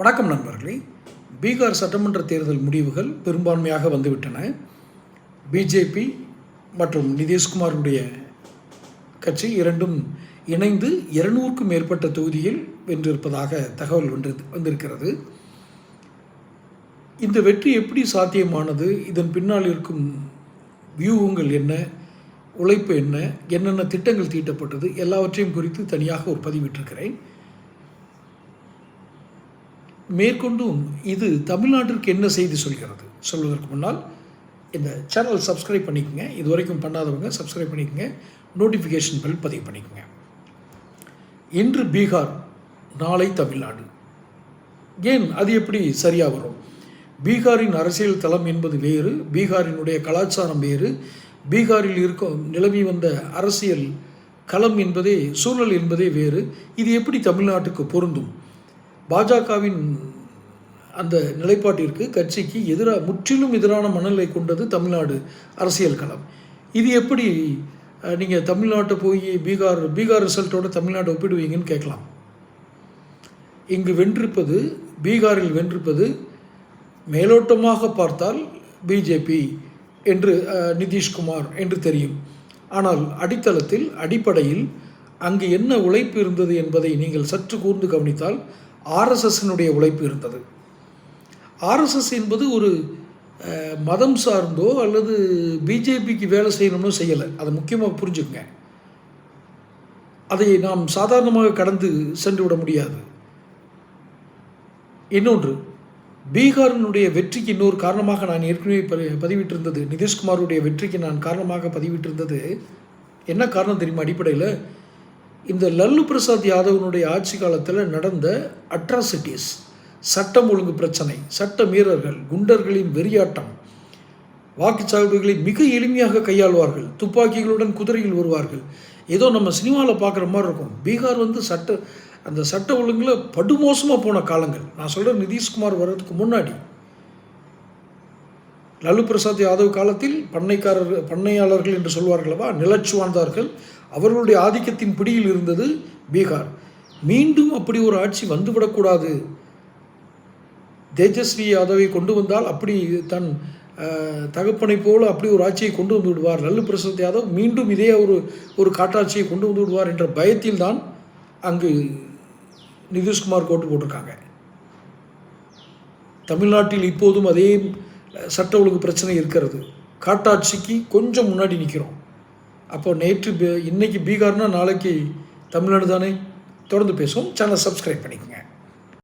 வணக்கம் நண்பர்களே. பீகார் சட்டமன்ற தேர்தல் முடிவுகள் பெரும்பான்மையாக வந்துவிட்டன. பிஜேபி மற்றும் நிதிஷ்குமாருடைய கட்சி இரண்டும் இணைந்து இருநூறுக்கும் மேற்பட்ட தொகுதியில் வென்றிருப்பதாக தகவல் வந்து வந்திருக்கிறது. இந்த வெற்றி எப்படி சாத்தியமானது? இதன் பின்னால் இருக்கும் வியூகங்கள் என்ன? உழைப்பு என்ன? என்னென்ன திட்டங்கள் தீட்டப்பட்டது? எல்லாவற்றையும் குறித்து தனியாக ஒரு பதிவிட்டிருக்கிறேன். மேற்கொண்டும் இது தமிழ்நாட்டிற்கு என்ன செய்தி சொல்கிறது? சொல்வதற்கு முன்னால் இந்த சேனல் சப்ஸ்கிரைப் பண்ணிக்கோங்க. இது வரைக்கும் பண்ணாதவங்க சப்ஸ்கிரைப் பண்ணிக்கோங்க. நோட்டிஃபிகேஷன் பெல் பதிவு பண்ணிக்கோங்க. இன்று பீகார் நாளை தமிழ்நாடு. ஏன் அது எப்படி சரியாக வரும்? பீகாரின் அரசியல் தளம் என்பது வேறு பீகாரினுடைய கலாச்சாரம் வேறு. பீகாரில் இருக்கும் நிலவி வந்த அரசியல் களம் என்பதே சூழல் என்பதே வேறு. இது எப்படி தமிழ்நாட்டுக்கு பொருந்தும்? பாஜகவின் அந்த நிலைப்பாட்டிற்கு கட்சிக்கு எதிராக முற்றிலும் எதிரான மனநிலை கொண்டது தமிழ்நாடு அரசியல் களம். இது எப்படி நீங்கள் தமிழ்நாட்டை போய் பீகார் பீகார் ரிசல்ட்டோட தமிழ்நாடு ஒப்பிடுவீங்கன்னு கேட்கலாம். இங்கு வென்றிருப்பது பீகாரில் வென்றிருப்பது மேலோட்டமாக பார்த்தால் பிஜேபி என்று நிதிஷ்குமார் என்று தெரியும். ஆனால் அடித்தளத்தில் அடிப்படையில் அங்கு என்ன உழைப்பு இருந்தது என்பதை நீங்கள் சற்று கூர்ந்து கவனித்தால் ஆர்எஸ்எஸ்னுடைய உழைப்பு இருந்தது. ஆர்எஸ்எஸ் என்பது ஒரு மதம் சார்ந்தோ அல்லது பிஜேபிக்கு வேலை செய்யணும்னோ செய்யலை. அதை முக்கியமாக புரிஞ்சுக்கங்க. அதை நாம் சாதாரணமாக கடந்து சென்று விட முடியாது. இன்னொன்று பீகாரினுடைய வெற்றிக்கு இன்னொரு காரணமாக நான் ஏற்கனவே பதிவிட்டிருந்தது. நிதிஷ்குமாருடைய வெற்றிக்கு நான் காரணமாக பதிவிட்டிருந்தது. என்ன காரணம் தெரியுமா அடிப்படையில்? இந்த லல்லு பிரசாத் யாதவனுடைய ஆட்சி காலத்தில் நடந்த அட்ராசிட்டிஸ் சட்டம் ஒழுங்கு பிரச்சனை சட்ட மீறர்கள் குண்டர்களின் வெறியாட்டம் வாக்குச்சாவடிகளை மிக எளிமையாக கையாள்வார்கள் துப்பாக்கிகளுடன் குதிரையில் வருவார்கள். ஏதோ நம்ம சினிமாவில் பார்க்குற மாதிரி இருக்கும். பீகார் வந்து சட்ட அந்த சட்ட ஒழுங்கில் படுமோசமாக போன காலங்கள். நான் சொல்கிறேன் நிதிஷ்குமார் வர்றதுக்கு முன்னாடி. லல்லு பிரசாத் யாதவ் காலத்தில் பண்ணைக்காரர்கள் பண்ணையாளர்கள் என்று சொல்வார்களவா? நிலச்சுவாழ்ந்தார்கள் அவர்களுடைய ஆதிக்கத்தின் பிடியில் இருந்தது பீகார். மீண்டும் அப்படி ஒரு ஆட்சி வந்துவிடக்கூடாது. தேஜஸ்வி யாதவை கொண்டு வந்தால் அப்படி தன் தகப்பனை போல அப்படி ஒரு ஆட்சியை கொண்டு வந்து விடுவார். லல்லு பிரசாத் யாதவ் மீண்டும் இதே ஒரு ஒரு காட்டாட்சியை கொண்டு வந்து விடுவார் என்ற பயத்தில் தான் அங்கு நிதிஷ்குமார் கோட்டு போட்டிருக்காங்க. தமிழ்நாட்டில் இப்போதும் அதே சட்ட ஒழுங்கு பிரச்சனை இருக்கிறது. காட்டாட்சிக்கு கொஞ்சம் முன்னாடி நிற்கிறோம் அப்போ நேற்று இன்னைக்கு பீகார்னா நாளைக்கு தமிழ்நாடு தானே? தொடர்ந்து பேசுவோம். சேனல் சப்ஸ்கிரைப் பண்ணிக்கோங்க.